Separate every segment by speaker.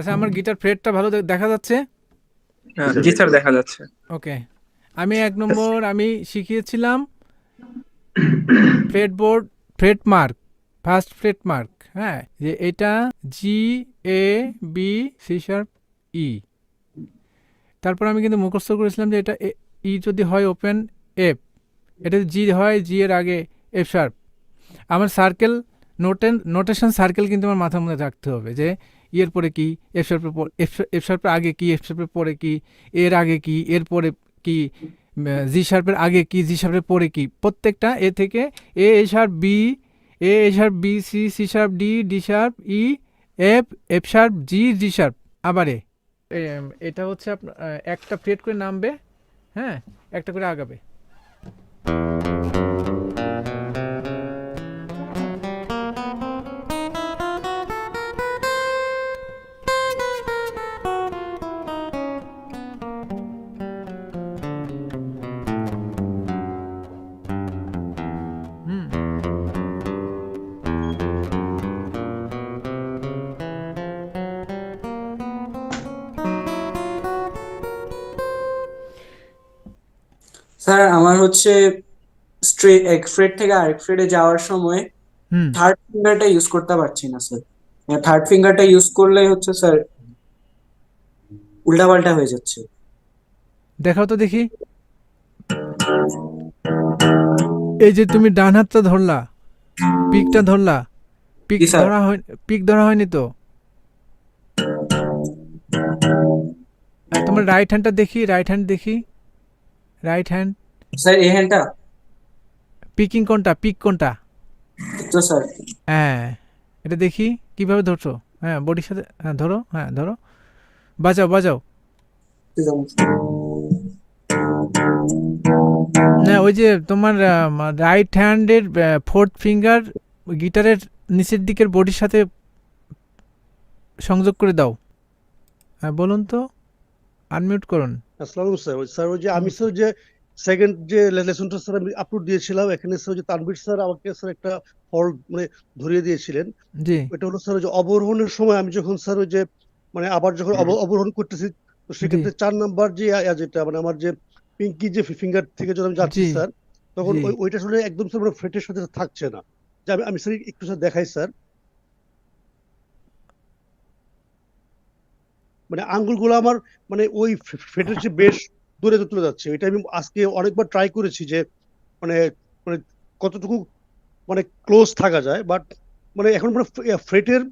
Speaker 1: আচ্ছা আমার গিটার ফ্রেটটা ভালো দেখা যাচ্ছে?
Speaker 2: হ্যাঁ, জি স্যার দেখা যাচ্ছে।
Speaker 1: ওকে আমি এক নম্বর আমি শিখিয়েছিলাম fret board fret mark first fret mark হ্যাঁ যে এটা G A B C sharp E তারপর আমি কিন্তু মুখস্থ করেছিলাম যে এটা ই যদি হয় ওপেন এফ এটা জি হয় জি এর আগে এফ শার্প আমার সার্কেল নোটেন নোটেশন সার্কেল কিন্তু আমার মাথার মধ্যে রাখতে হবে যে ই এর পরে কি এফ শার্পের পর এফ শার্পের আগে কি? এফ শার্পের পরে কি? এর আগে কি? এর পরে কি? জি শার্পের আগে কি? জি শার্পের পরে কি? প্রত্যেকটা এ থেকে A A sharp, B, A A sharp, B, C C sharp, D D sharp, E, F F sharp, G G sharp. আবার এটা হচ্ছে আপনার একটা ফ্রেট করে নামবে হ্যাঁ? একটা করে আগাবে।
Speaker 3: আমার হচ্ছে স্ট্রে এক ফ্রেড থেকে আরেক ফ্রেডে যাওয়ার সময় থার্ড ফিঙ্গারটা ইউজ করতে পারছি না স্যার থার্ড ফিঙ্গারটা ইউজ করলে হচ্ছে স্যার উল্টাপাল্টা হয়ে যাচ্ছে।
Speaker 1: দেখাও তো দেখি। এই যে তুমি ডান হাতটা ধরলা পিকটা ধরলা পিক ধরা হয় পিক ধরা হয়নি তো? তোমার রাইট হ্যান্ডটা দেখি রাইট হ্যান্ড দেখি রাইট হ্যান্ড
Speaker 3: স্যার এই হ্যান্ডটা
Speaker 1: পিকিং কোনটা? পিক কোনটা?
Speaker 3: তো স্যার।
Speaker 1: হ্যাঁ এটা দেখি কীভাবে ধরছো? হ্যাঁ বডির সাথে হ্যাঁ ধরো হ্যাঁ ধরো। বাজাও বাজাও। না ওই যে তোমার রাইট হ্যান্ডের ফোর্থ ফিঙ্গার গিটারের নিচের দিকের বডির সাথে সংযোগ করে দাও। হ্যাঁ বলুন তো। আনমিউট করুন।
Speaker 4: আসসালামু স্যার। ওই স্যার ওই যে আমি স্যার যে সেকেন্ড যে লেসনটা স্যার আমি আপলোড দিয়েছিলাম এখানে স্যার যে তানভীর স্যার আমাকে স্যার একটা ফল্ট মানে ধরিয়ে দিয়েছিলেন।
Speaker 1: জি।
Speaker 4: এটা হলো স্যার যে অবরোহণের সময় আমি যখন স্যার ওই যে মানে আবার যখন অব- অবরোহণ করতেছি তো সেক্ষেত্রে চার নাম্বার যে যেটা মানে আমার যে পিঙ্কি যে ফিঙ্গার থেকে যখন আমি যাচ্ছি স্যার তখন ওই ওইটা শুনে একদম স্যার মানে ফ্রেটের সাথে থাকছে না। যে আমি আমি স্যার একটু স্যার দেখাই স্যার মানে আঙ্গুলগুলো আমার মানে ওই ফেটের চেয়ে বেশ দূরে তুলে যাচ্ছে। এটা আমি আজকে অনেকবার ট্রাই করেছি যে মানে মানে কতটুকু মানে ক্লোজ থাকা যায় বাট মানে এখন মানে ফ্রেটের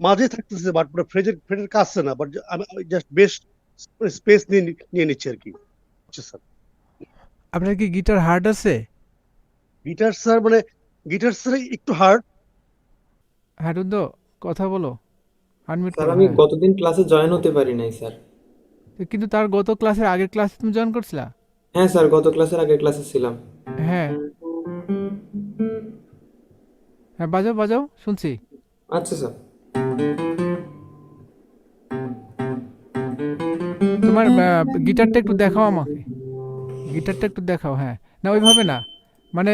Speaker 4: মাঝে থাকতেছে বাট মানে ফ্রেটের ফ্রেটের কাছে না বাট আমি জাস্ট বেশ স্পেস নিয়ে নিয়ে নিচ্ছি আর কি। আচ্ছা স্যার
Speaker 1: আপনার কি গিটার হার্ড আছে?
Speaker 4: গিটার স্যার মানে গিটার স্যার একটু হার্ড
Speaker 1: হ্যাঁ রুদ্র কথা বলো।
Speaker 5: আমি। গতদিন ক্লাসে জয়েন হতে পারি নাই স্যার
Speaker 1: কিন্তু তার গত ক্লাসের আগের ক্লাসে তুমি জয়েন করছিলা?
Speaker 5: হ্যাঁ স্যার গত ক্লাসের আগের ক্লাসে ছিলাম।
Speaker 1: হ্যাঁ। হ্যাঁ বাজাও বাজাও শুনছি।
Speaker 5: আচ্ছা স্যার।
Speaker 1: তোমার গিটারটা একটু দেখাও আমাকে। গিটারটা একটু দেখাও হ্যাঁ। না ওইভাবে না। মানে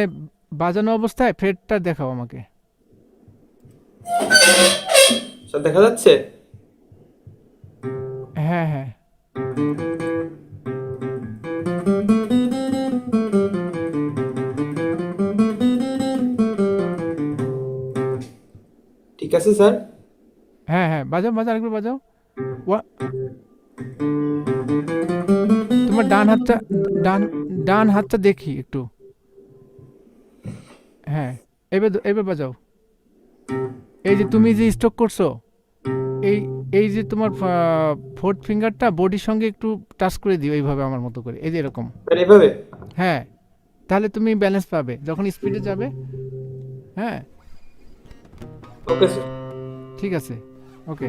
Speaker 1: বাজানো অবস্থায় ফ্রেটটা দেখাও আমাকে।
Speaker 5: স্যার দেখা যাচ্ছে?
Speaker 1: হ্যাঁ হ্যাঁ।
Speaker 5: ঠিক আছে, স্যার।
Speaker 1: হ্যাঁ হ্যাঁ বাজাও বাজাও, আরেকবার বাজাও। তোমার ডান হাতটা, ডান ডান হাতটা দেখি একটু। হ্যাঁ এবার এবার বাজাও। এই যে তুমি যে স্ট্রোক করছ, এই এই যে তোমার ফোর্থ ফিঙ্গারটা বডির সঙ্গে একটু টাচ করে দিও এইভাবে আমার মতো করে। এই যে এরকম।
Speaker 5: স্যার
Speaker 1: হ্যাঁ। তাহলে তুমি ব্যালেন্স পাবে। যখন স্পিডে যাবে হ্যাঁ।
Speaker 5: ওকে স্যার
Speaker 1: ঠিক আছে। ওকে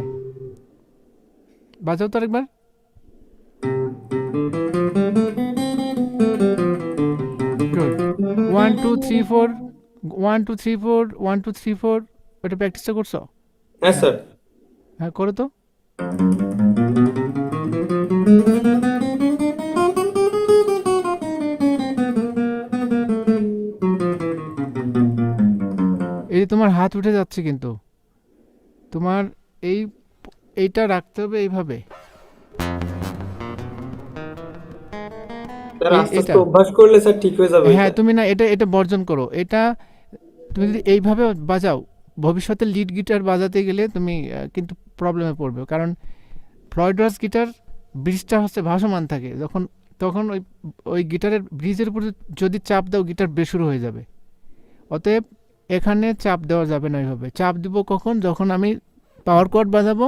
Speaker 1: বাজাও তো আরেকবার। One two three four one two three four one two three four ওটা প্র্যাকটিসটা করছ?
Speaker 5: হ্যাঁ স্যার
Speaker 1: হ্যাঁ করো তো। এই যে তোমার হাত উঠে যাচ্ছে কিন্তু। তোমার এই এইটা রাখতে হবে এইভাবে।
Speaker 5: অভ্যাস করলে স্যার ঠিক হয়ে যাবে
Speaker 1: হ্যাঁ তুমি না এটা এটা বর্জন করো। এটা তুমি যদি এইভাবে বাজাও ভবিষ্যতে লিড গিটার বাজাতে গেলে তুমি কিন্তু প্রবলেমে পড়বে। কারণ ফ্লয়েডরাস গিটার ব্রিজটা হচ্ছে ভাসমান থাকে। যখন, তখন ওই ওই গিটারের ব্রিজের উপরে যদি চাপ দাও গিটার বেসুরো হয়ে যাবে। অতএব এখানে চাপ দেওয়া যাবে না ওইভাবে। চাপ দিব কখন? যখন আমি পাওয়ার কর্ড বাজাবো।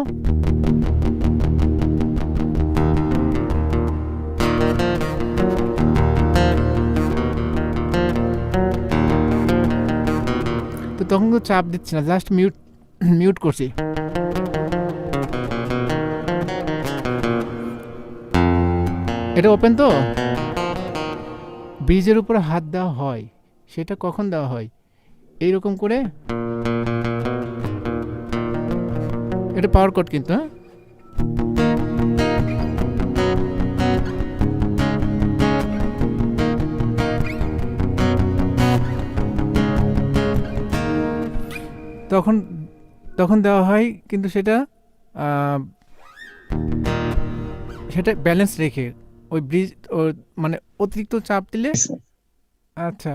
Speaker 1: তো তখন তো চাপ দিচ্ছি না জাস্ট মিউট মিউট করছি। এটা ওপেন তো? ব্রিজের উপর হাত দেওয়া হয়, সেটা কখন দেওয়া হয়? এই রকম করে? এটা পাওয়ার কট কিন্তু হ্যাঁ? তখন তখন দেওয়া হয়, কিন্তু সেটা সেটা ব্যালেন্স রেখে ওই ব্রিজ মানে অতিরিক্ত চাপ দিলে? আচ্ছা।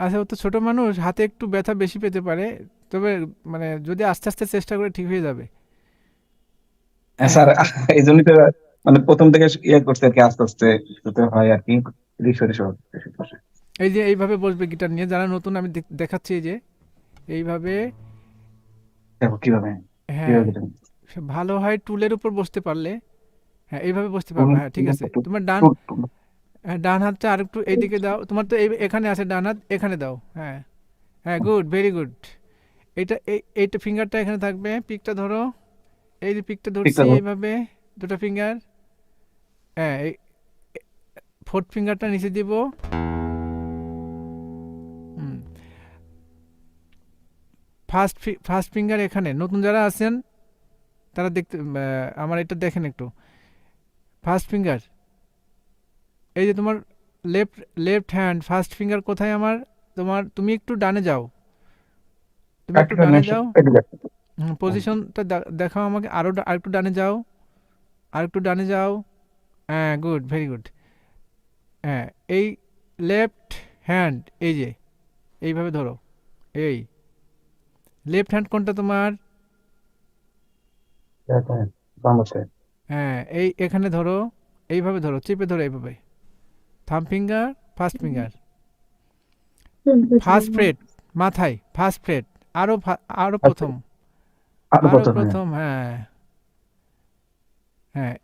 Speaker 1: আচ্ছা ও তো ছোটো মানুষ হাতে একটু ব্যথা বেশি পেতে পারে। তবে মানে যদি আস্তে আস্তে চেষ্টা করে ঠিক হয়ে যাবে।
Speaker 6: হ্যাঁ, স্যার এই জন্যই তো মানে প্রথম থেকে ইয়ে করছে আর কি আস্তে আস্তে হতে হয় আর কি
Speaker 1: এই যে এইভাবে বসবে গিটার নিয়ে যারা নতুন আমি দেখাচ্ছি এই যে এইভাবে
Speaker 6: কীভাবে
Speaker 1: হ্যাঁ ভালো হয় টুলের উপর বসতে পারলে। হ্যাঁ এইভাবে বসতে পারবে হ্যাঁ ঠিক আছে। তোমার ডান হ্যাঁ ডান হাতটা আরেকটু এইদিকে দাও। তোমার তো এখানে আছে ডান হাত এখানে দাও হ্যাঁ। হ্যাঁ গুড ভেরি গুড। এইটা এই এইটা ফিঙ্গারটা এখানে থাকবে পিকটা ধরো। এই যে পিকটা ধরছি এইভাবে দুটো ফিঙ্গার। হ্যাঁ এই ফোর্থ ফিঙ্গারটা নিচে দিব। হুম। ফার্স্ট ফার্স্ট ফিঙ্গার এখানে। নতুন যারা আছেন তারা দেখতে আমার এটা দেখেন একটু। ফার্স্ট ফিঙ্গার এই যে তোমার left left hand first finger কোথায় আমার? তোমার তুমি একটু ডানে যাও। তুমি একটু ডানে যাও। পজিশনটা দেখাও আমাকে। আরও আরেকটু ডানে যাও। আরেকটু ডানে যাও। হ্যাঁ গুড ভেরি গুড হ্যাঁ এই লেফট হ্যান্ড এই যে এইভাবে ধরো। এই লেফট হ্যান্ড কোনটা তোমার। হ্যাঁ এই এখানে ধরো এইভাবে ধরো চেপে ধরো এইভাবে। থাম finger first finger first fret মাথায় ফার্স্ট ফ্রেড আরও আরও প্রথম।
Speaker 6: আরও
Speaker 1: আরও
Speaker 6: প্রথম
Speaker 1: হ্যাঁ। হ্যাঁ।